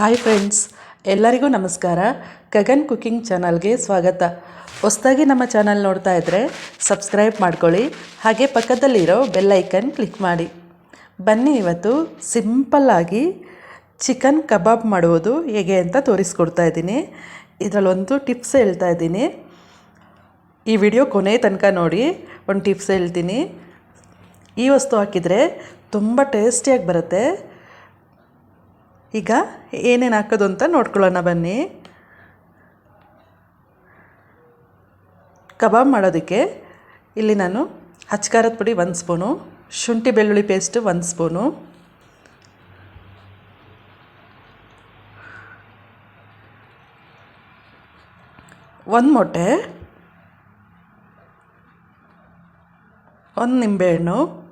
Hi friends ಎಲ್ಲರಿಗೂ ನಮಸ್ಕಾರ. Gagan cooking ಚಾನಲ್ಗೆ ಸ್ವಾಗತ. ಹೊಸ್ದಾಗಿ ನಮ್ಮ ಚಾನಲ್ ನೋಡ್ತಾ ಇದ್ದರೆ ಸಬ್ಸ್ಕ್ರೈಬ್ ಮಾಡ್ಕೊಳ್ಳಿ, ಹಾಗೆ ಪಕ್ಕದಲ್ಲಿರೋ ಬೆಲ್ಲೈಕನ್ ಕ್ಲಿಕ್ ಮಾಡಿ. ಬನ್ನಿ ಇವತ್ತು ಸಿಂಪಲ್ಲಾಗಿ ಚಿಕನ್ ಕಬಾಬ್ ಮಾಡುವುದು ಹೇಗೆ ಅಂತ ತೋರಿಸ್ಕೊಡ್ತಾ ಇದ್ದೀನಿ. ಇದರಲ್ಲೊಂದು ಟಿಪ್ಸ್ ಹೇಳ್ತಾ ಇದ್ದೀನಿ. ಈ ವಿಡಿಯೋ ಕೊನೆ ತನಕ ನೋಡಿ, ಒಂದು ಟಿಪ್ಸ್ ಹೇಳ್ತೀನಿ. ಈ ವಸ್ತು ಹಾಕಿದರೆ ತುಂಬ ಟೇಸ್ಟಿಯಾಗಿ ಬರುತ್ತೆ. ಈಗ ಏನೇನು ಹಾಕೋದು ಅಂತ ನೋಡ್ಕೊಳ್ಳೋಣ ಬನ್ನಿ. ಕಬಾಬ್ ಮಾಡೋದಕ್ಕೆ ಇಲ್ಲಿ ನಾನು ಹಚ್ಕಾರದ ಪುಡಿ ಒಂದು ಸ್ಪೂನು, ಶುಂಠಿ ಬೆಳ್ಳುಳ್ಳಿ ಪೇಸ್ಟು ಒಂದು ಸ್ಪೂನು. ಒಂದು ಮೊಟ್ಟೆ, ಒಂದು ನಿಂಬೆಹಣ್ಣು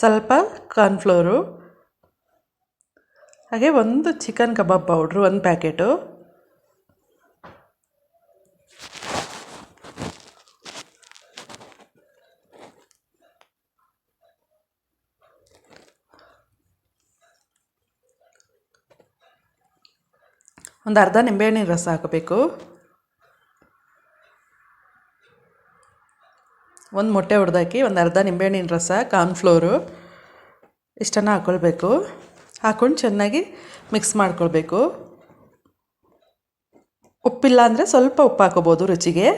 ಸ್ವಲ್ಪ ಕಾರ್ನ್ಫ್ಲೋರು ಹಾಗೆ ಒಂದು ಚಿಕನ್ ಕಬಾಬ್ ಪೌಡ್ರು ಒಂದು ಪ್ಯಾಕೆಟು ಒಂದು ಅರ್ಧ ನಿಂಬೆಹಣ್ಣಿನ ರಸ ಹಾಕಬೇಕು. ಒಂದು ಮೊಟ್ಟೆ ಹೊಡೆದಾಕಿ ಒಂದು ಅರ್ಧ ನಿಂಬೆಹಣ್ಣಿನ ರಸ, ಕಾರ್ನ್ಫ್ಲೋರು ಇಷ್ಟನ್ನು ಹಾಕ್ಕೊಳ್ಬೇಕು ಹಾಕ್ಕೊಂಡು ಚೆನ್ನಾಗಿ ಮಿಕ್ಸ್ ಮಾಡ್ಕೊಳ್ಬೇಕು. ಉಪ್ಪಿಲ್ಲ ಅಂದರೆ ಸ್ವಲ್ಪ ಉಪ್ಪು ಹಾಕೋಬೋದು ರುಚಿಗೆ.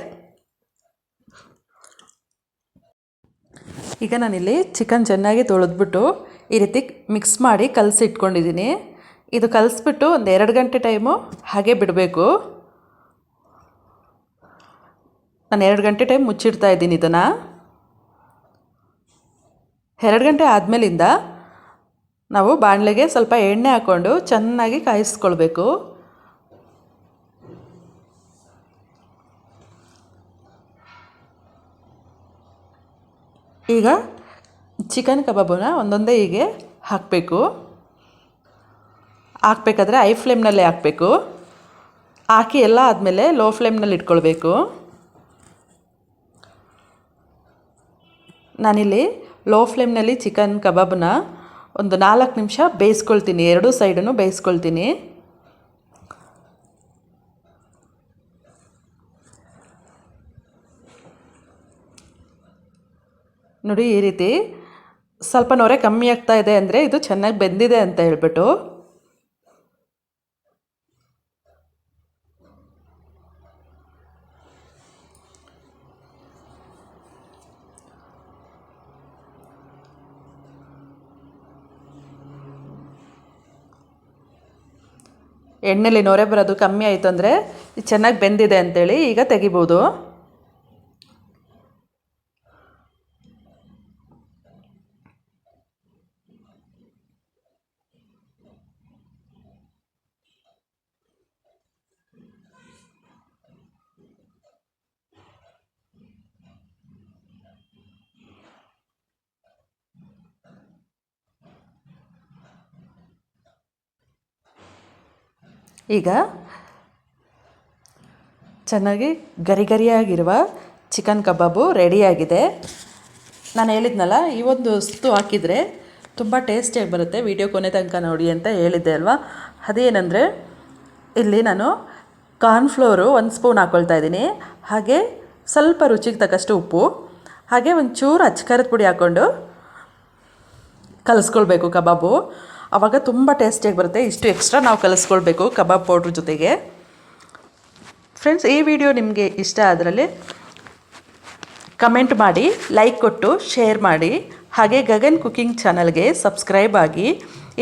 ಈಗ ನಾನಿಲ್ಲಿ ಚಿಕನ್ ಚೆನ್ನಾಗಿ ತೊಳೆದ್ಬಿಟ್ಟು ಈ ರೀತಿ ಮಿಕ್ಸ್ ಮಾಡಿ ಕಲಸಿ ಇಟ್ಕೊಂಡಿದ್ದೀನಿ ಇದು ಕಲಿಸ್ಬಿಟ್ಟು ಒಂದು ಎರಡು ಗಂಟೆ ಟೈಮು ಹಾಗೆ ಬಿಡಬೇಕು. ನಾನು ಎರಡು ಗಂಟೆ ಟೈಮ್ ಮುಚ್ಚಿಡ್ತಾ ಇದ್ದೀನಿ ಇದನ್ನು. ಎರಡು ಗಂಟೆ ಆದಮೇಲಿಂದ ನಾವು ಬಾಣಲೆಗೆ ಸ್ವಲ್ಪ ಎಣ್ಣೆ ಹಾಕ್ಕೊಂಡು ಚೆನ್ನಾಗಿ ಕಾಯಿಸ್ಕೊಳ್ಬೇಕು. ಈಗ ಚಿಕನ್ ಕಬಾಬನ್ನ ಒಂದೊಂದೇ ಹೀಗೆ ಹಾಕಬೇಕು. ಹಾಕ್ಬೇಕಾದ್ರೆ ಐ ಫ್ಲೇಮ್ನಲ್ಲೇ ಹಾಕಬೇಕು. ಹಾಕಿ ಎಲ್ಲ ಆದಮೇಲೆ ಲೋ ಫ್ಲೇಮ್ನಲ್ಲಿ ಇಟ್ಕೊಳ್ಬೇಕು ನಾನಿಲ್ಲಿ ಲೋ ಫ್ಲೇಮ್ನಲ್ಲಿ ಚಿಕನ್ ಕಬಾಬ್ನ ಒಂದು ನಾಲ್ಕು ನಿಮಿಷ ಬೇಯಿಸ್ಕೊಳ್ತೀನಿ. ಎರಡೂ ಸೈಡನ್ನು ಬೇಯಿಸ್ಕೊಳ್ತೀನಿ. ನೋಡಿ ಈ ರೀತಿ ಸ್ವಲ್ಪ ನೊರೆ ಕಮ್ಮಿ ಆಗ್ತಾ ಇದೆ ಅಂದರೆ ಇದು ಚೆನ್ನಾಗಿ ಬೆಂದಿದೆ ಅಂತ ಹೇಳ್ಬಿಟ್ಟು ಎಣ್ಣೆಲಿ ನೊರೆ ಬರೋದು ಕಮ್ಮಿ ಆಯಿತು ಅಂದರೆ ಚೆನ್ನಾಗಿ ಬೆಂದಿದೆ ಅಂತೇಳಿ ಈಗ ತೆಗಿಬೋದು. ಈಗ ಚೆನ್ನಾಗಿ ಗರಿ ಗರಿಯಾಗಿರುವ ಚಿಕನ್ ಕಬಾಬು ರೆಡಿಯಾಗಿದೆ. ನಾನು ಹೇಳಿದ್ನಲ್ಲ, ಈ ಒಂದು ವಸ್ತು ಹಾಕಿದರೆ ತುಂಬ ಟೇಸ್ಟಿಯಾಗಿ ಬರುತ್ತೆ. ವಿಡಿಯೋ ಕೊನೆ ತನಕ ನೋಡಿ ಅಂತ ಹೇಳಿದ್ದೆ ಅಲ್ವಾ? ಅದೇನೆಂದರೆ, ಇಲ್ಲಿ ನಾನು ಕಾರ್ನ್ಫ್ಲೋರು ಒಂದು ಸ್ಪೂನ್ ಹಾಕ್ಕೊಳ್ತಾ ಇದ್ದೀನಿ. ಹಾಗೆ ಸ್ವಲ್ಪ ರುಚಿಗೆ ತಕ್ಕಷ್ಟು ಉಪ್ಪು, ಹಾಗೆ ಒಂಚೂರು ಅಚ್ಕಾರದ ಪುಡಿ ಹಾಕ್ಕೊಂಡು ಕಲಿಸ್ಕೊಳ್ಬೇಕು ಕಬಾಬು. ಆವಾಗ ತುಂಬ ಟೇಸ್ಟಿಯಾಗಿ ಬರುತ್ತೆ. ಇಷ್ಟು ಎಕ್ಸ್ಟ್ರಾ ನಾವು ಕಲಿಸ್ಕೊಳ್ಬೇಕು ಕಬಾಬ್ ಪೌಡ್ರ್ ಜೊತೆಗೆ. ಫ್ರೆಂಡ್ಸ್ ಈ ವಿಡಿಯೋ ನಿಮಗೆ ಇಷ್ಟ ಅದರಲ್ಲಿ ಕಮೆಂಟ್ ಮಾಡಿ ಲೈಕ್ ಕೊಟ್ಟು ಶೇರ್ ಮಾಡಿ. ಹಾಗೆ ಗಗನ್ ಕುಕಿಂಗ್ ಚಾನಲ್ಗೆ ಸಬ್ಸ್ಕ್ರೈಬ್ ಆಗಿ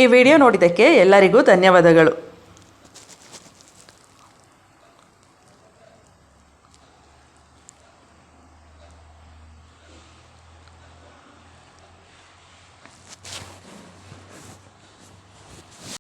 ಈ ವಿಡಿಯೋ ನೋಡಿದ್ದಕ್ಕೆ ಎಲ್ಲರಿಗೂ ಧನ್ಯವಾದಗಳು.